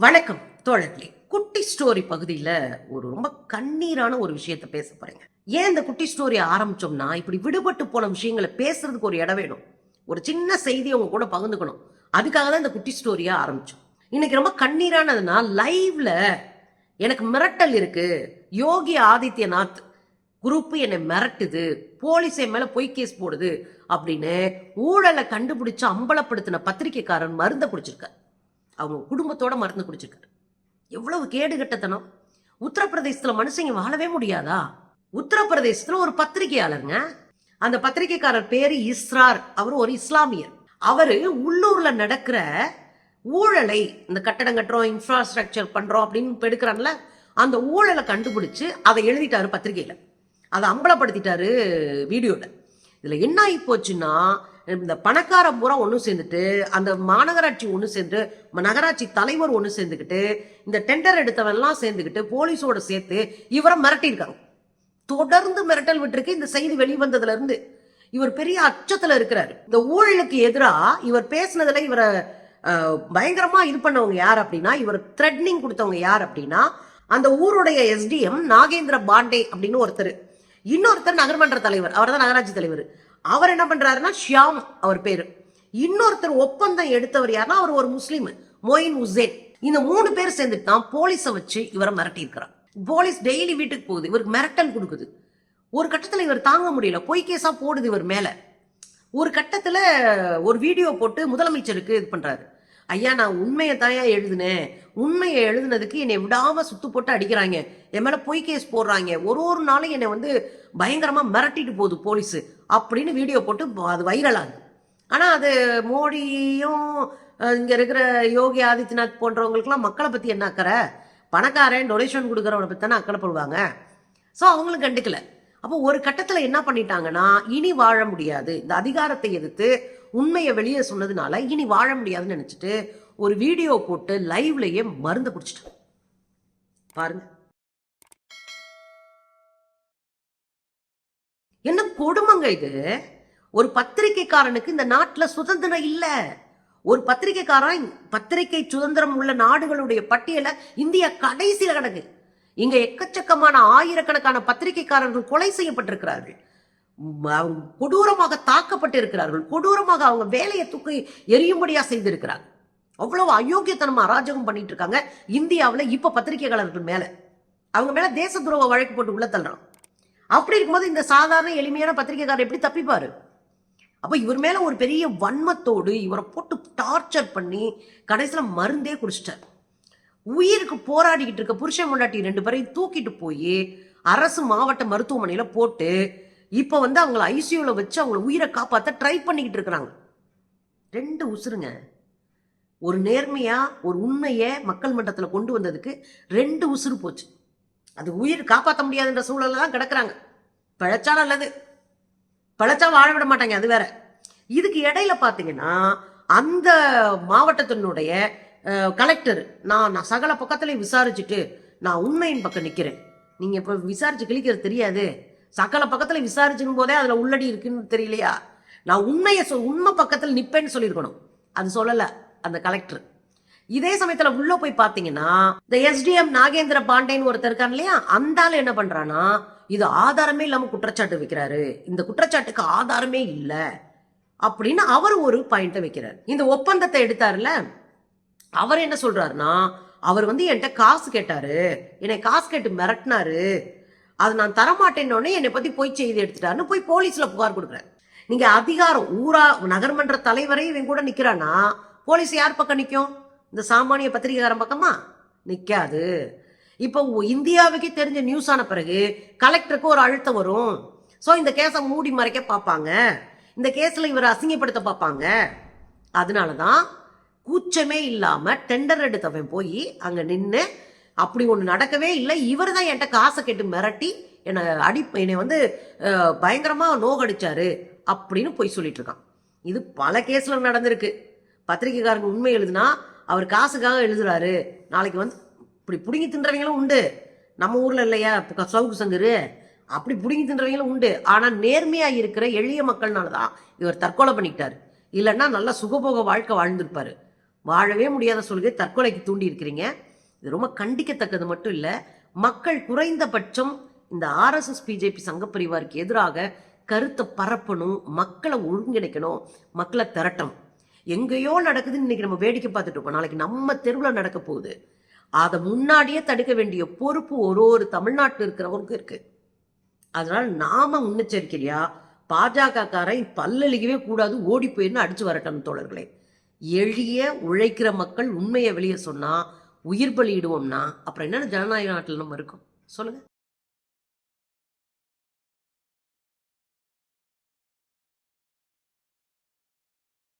வணக்கம் தோழர்களே. குட்டி ஸ்டோரி பகுதியில் ஒரு ரொம்ப கண்ணீரான ஒரு விஷயத்த பேச போறேங்க. ஏன் இந்த குட்டி ஸ்டோரி ஆரம்பிச்சோம்னா இப்படி விடுபட்டு போன விஷயங்களை பேசுறதுக்கு ஒரு இடம் வேணும். ஒரு சின்ன செய்தி உங்க கூட பகிர்ந்துக்கணும். அதுக்காக தான் இந்த குட்டி ஸ்டோரியா ஆரம்பிச்சோம். இன்னைக்கு ரொம்ப கண்ணீரானதுன்னா லைவ்ல எனக்கு மிரட்டல் இருக்கு. யோகி ஆதித்யநாத் குரூப்பு என்னை மிரட்டுது. போலீஸை மேல பொய் கேஸ் போடுது அப்படின்னு ஊழலை கண்டுபிடிச்சு அம்பலப்படுத்தின பத்திரிக்கைக்காரன் மருந்த குடிச்சிருக்காரு. அவங்க குடும்பத்தோட மருந்து குடிச்சிருக்காரு. எவ்வளவு கேடுகட்டத்தனம் உத்தரப்பிரதேசத்துல மனுஷங்க வாழவே முடியாதா? உத்தரப்பிரதேசத்துல ஒரு பத்திரிகையாளருங்க. அந்த பத்திரிகைக்காரர் பேரு இஸ்ரார். அவர் ஒரு இஸ்லாமியர். அவரு உள்ளூர்ல நடக்கிற ஊழலை இந்த கட்டடம் கட்டுறோம் இன்ஃப்ராஸ்ட்ரக்சர் பண்றோம் அப்படின்னு எடுக்கிறான்ல அந்த ஊழலை கண்டுபிடிச்சு அதை எழுதிட்டாரு பத்திரிகையில. அதை அம்பலப்படுத்திட்டாரு வீடியோல. இதுல என்ன ஆகி போச்சுன்னா இந்த பணக்கார பூரா ஒன்று சேர்ந்துட்டு அந்த மாநகராட்சி ஒன்று சேர்ந்து நகராட்சி தலைவர் ஒன்று சேர்ந்துக்கிட்டு இந்த டெண்டர் எடுத்தவெல்லாம் சேர்ந்துக்கிட்டு போலீஸோட சேர்த்து இவரை மிரட்டியிருக்காங்க. தொடர்ந்து மிரட்டல் விட்டுருக்கு இந்த செய்தி வெளிவந்ததுல இருந்து. இவர் பெரிய அச்சத்துல இருக்கிறாரு. இந்த ஊழலுக்கு எதிராக இவர் பேசினதுல இவரை பயங்கரமா இது பண்ணவங்க யார் அப்படின்னா இவர் த்ரெட்னிங் கொடுத்தவங்க யார் அப்படின்னா அந்த ஊருடைய எஸ்டிஎம் நாகேந்திர பாண்டே அப்படின்னு ஒருத்தர். இன்னொருத்தர் நகர்மன்ற தலைவர் அவர் தான் நகராட்சி தலைவர். அவர் என்ன பண்ணுறாருன்னா ஷியாம் அவர் பேர். இன்னொருத்தர் ஒப்பந்தம் எடுத்தவர் யாருன்னா அவர் ஒரு முஸ்லீம் மொயின் உசேன். இந்த மூணு பேர் சேர்ந்துட்டு தான் போலீஸை வச்சு இவரை மிரட்டி இருக்கிறார் போலீஸ் டெய்லி வீட்டுக்கு போகுது இவருக்கு மிரட்டல் கொடுக்குது. ஒரு கட்டத்தில் இவர் தாங்க முடியல பொய் கேஸாக போடுது இவர் மேலே. ஒரு கட்டத்தில் ஒரு வீடியோ போட்டு முதலமைச்சருக்கு இது பண்ணுறாரு ஐயா நான் உண்மையை தாயா எழுதினேன். உண்மையை எழுதுனதுக்கு என்னை விடாம சுத்து போட்டு அடிக்கிறாங்க. என் மேல பொய் கேஸ் போடுறாங்க. ஒரு ஒரு நாளும் என்னை வந்து பயங்கரமா மிரட்டிட்டு போகுது போலீஸ் அப்படின்னு வீடியோ போட்டு அது வைரல் ஆகுது. ஆனா அது மோடியும் இங்க இருக்கிற யோகி ஆதித்யநாத் போன்றவங்களுக்குலாம் மக்களை பத்தி என்ன அக்கறை? பணக்காரன் டொனேஷன் கொடுக்குறவனை பத்தி தானே அக்கறைப்படுவாங்க ஸோ அவங்களும் கண்டுக்கல. அப்போ ஒரு கட்டத்துல என்ன பண்ணிட்டாங்கன்னா இனி வாழ முடியாது. இந்த அதிகாரத்தை எதிர்த்து உண்மையை வெளியே சொன்னதுனால இனி வாழ முடியாதுன்னு நினச்சிட்டு ஒரு வீடியோ போட்டு லைவ்லேயே மருந்து குடிச்சிட்டாங்க பாருங்க. என்ன கொடுமைங்க இது? ஒரு பத்திரிக்கைக்காரனுக்கு இந்த நாட்டில் சுதந்திரம் இல்லை. ஒரு பத்திரிக்கைக்காரன் பத்திரிகை சுதந்திரம் உள்ள நாடுகளுடைய பட்டியலை இந்தியா கடைசியில் கிடக்கு. இங்க எக்கச்சக்கமான ஆயிரக்கணக்கான பத்திரிகைக்காரர்கள் கொலை செய்யப்பட்டிருக்கிறார்கள். அவங்க கொடூரமாக தாக்கப்பட்டிருக்கிறார்கள். கொடூரமாக அவங்க வேலையை தூக்கி எரியும்படியாக செய்திருக்கிறாங்க. அவ்வளவு அயோக்கியத்தனமாக அராஜகம் பண்ணிட்டு இருக்காங்க இந்தியாவில் இப்போ பத்திரிகையாளர்கள் மேலே. அவங்க மேலே தேச துரோக வழக்கு போட்டு உள்ள தள்ளுறான். அப்படி இருக்கும்போது இந்த சாதாரண எளிமையான பத்திரிகைக்காரர் எப்படி தப்பிப்பார்? அப்போ இவர் மேலே ஒரு பெரிய வன்மத்தோடு இவரை போட்டு டார்ச்சர் பண்ணி கடைசியில் மருந்தே குடிச்சிட்டார். உயிருக்கு போராடிக்கிட்டு இருக்க புருஷன் முன்னாட்டி ரெண்டு பேரையும் தூக்கிட்டு போய் அரசு மாவட்ட மருத்துவமனையில் போட்டு இப்போ வந்து அவங்கள ஐசியூவில் வச்சு அவங்கள உயிரை காப்பாத்த ட்ரை பண்ணிக்கிட்டு இருக்கிறாங்க. ரெண்டு உசுருங்க. ஒரு நேர்மையாக ஒரு உண்மையை மக்கள் மன்றத்தில் கொண்டு வந்ததுக்கு ரெண்டு உசுறு போச்சு. அது உயிர் காப்பாற்ற முடியாதுன்ற சூழலில் தான் கிடக்குறாங்க. பிழைச்சா நல்லது. பிழைச்சா வாழ விட மாட்டாங்க அது வேற. இதுக்கு இடையில பார்த்தீங்கன்னா அந்த மாவட்டத்தினுடைய கலெக்டர் நான் நான் சகல பக்கத்துலயும் விசாரிச்சுட்டு நான் உண்மையின் பக்கம் நிற்கிறேன் நீங்கள் இப்போ விசாரித்து கிழிக்கிறது தெரியாது. சகல பக்கத்தில் விசாரிச்சிடும் போதே அதில் உள்ளடி இருக்குன்னு தெரியலையா? நான் உண்மையை சொல் உண்மை பக்கத்தில் நிற்பேன்னு சொல்லியிருக்கணும். அது சொல்லலை அந்த கலெக்டர் இதே சமயத்தில் உள்ளே போய் பார்த்தீங்கன்னா இந்த எஸ்டிஎம் நாகேந்திர பாண்டேன்னு ஒருத்தர் இருக்கான் இல்லையா? அந்த ஆள் என்ன பண்ணுறான்னா இது ஆதாரமே இல்லாமல் குற்றச்சாட்டு வைக்கிறாரு. இந்த குற்றச்சாட்டுக்கு ஆதாரமே இல்லை அப்படின்னு அவர் ஒரு பாயிண்ட்டை வைக்கிறார். இந்த ஒப்பந்தத்தை எடுத்தார்ல அவர் என்ன சொல்றாருன்னா அவர் வந்து என்கிட்ட காசு கேட்டாரு. என்னை காசு கேட்டு மிரட்டினாரு. அது நான் தரமாட்டேன்னொடனே என்னை பத்தி போய் செய்தி எடுத்துட்டாருன்னு போய் போலீஸ்ல புகார் கொடுக்குறேன். நீங்க அதிகாரம் ஊரா நகர்மன்ற தலைவரே இவன் கூட நிக்கிறானா போலீஸ் யார் பக்கம் நிக்கும்? இந்த சாமானிய பத்திரிகைக்காரன் பக்கமா? நிக்காது. இப்போ இந்தியாவுக்கே தெரிஞ்ச நியூஸ் ஆன பிறகு கலெக்டருக்கு ஒரு அழுத்தம் வரும். ஸோ இந்த கேஸை மூடி மறைக்க பார்ப்பாங்க. இந்த கேஸில் இவரை அசிங்கப்படுத்த பார்ப்பாங்க. அதனால தான் கூச்சமே இல்லாமல் டெண்டர் எடுத்தவன் போய் அங்கே நின்று அப்படி ஒன்று நடக்கவே இல்லை. இவர் தான் என்கிட்ட காசை கேட்டு மிரட்டி என்னை அடி என்னை வந்து பயங்கரமாக நோகடிச்சாரு அப்படின்னு போய் சொல்லிட்டு இருக்கான். இது பல கேஸில் நடந்திருக்கு. பத்திரிக்கைக்காரங்க உண்மை எழுதுனா அவர் காசுக்காக எழுதுறாரு. நாளைக்கு வந்து இப்படி பிடுங்கி தின்றவங்களும் உண்டு. நம்ம ஊரில் இல்லையா? இப்போ சவுக்கு சங்கரு. அப்படி பிடுங்கி தின்றவங்களும் உண்டு. ஆனால் நேர்மையாக இருக்கிற எளிய மக்கள்னால தான் இவர் தற்கொலை பண்ணிக்கிட்டார். இல்லைன்னா நல்லா சுகபோக வாழ்க்கை வாழ்ந்திருப்பார். வாழவே முடியாத சொல்கை தற்கொலைக்கு தூண்டி இருக்கிறீங்க. இது ரொம்ப கண்டிக்கத்தக்கது மட்டும் இல்லை மக்கள் குறைந்தபட்சம் இந்த ஆர்எஸ்எஸ் பிஜேபி சங்கப்பரிவாருக்கு எதிராக கருத்தை பரப்பணும் மக்களை ஒருங்கிணைக்கணும் மக்களை திரட்டணும். எங்கேயோ நடக்குதுன்னு இன்னைக்கு நம்ம வேடிக்கை பார்த்துட்டு இருக்கோம் நாளைக்கு நம்ம தெருவில் நடக்க போகுது. அதை முன்னாடியே தடுக்க வேண்டிய பொறுப்பு ஒரு ஒரு தமிழ்நாட்டில் இருக்கிறவங்களுக்கு இருக்கு. அதனால நாம முன்னெச்சரிக்கையா பாஜகக்காரை பல்லழிக்கவே கூடாது ஓடி போயிருந்து அடிச்சு வரட்டணும் தோழர்களே. எளிய உழைக்கிற மக்கள் உண்மையை வெளியே சொன்னா உயிர் பலியிடுவோம்னா அப்புறம் என்னென்ன ஜனநாயக நாட்டில் நம்ம இருக்கோம்? சொல்லுங்கள்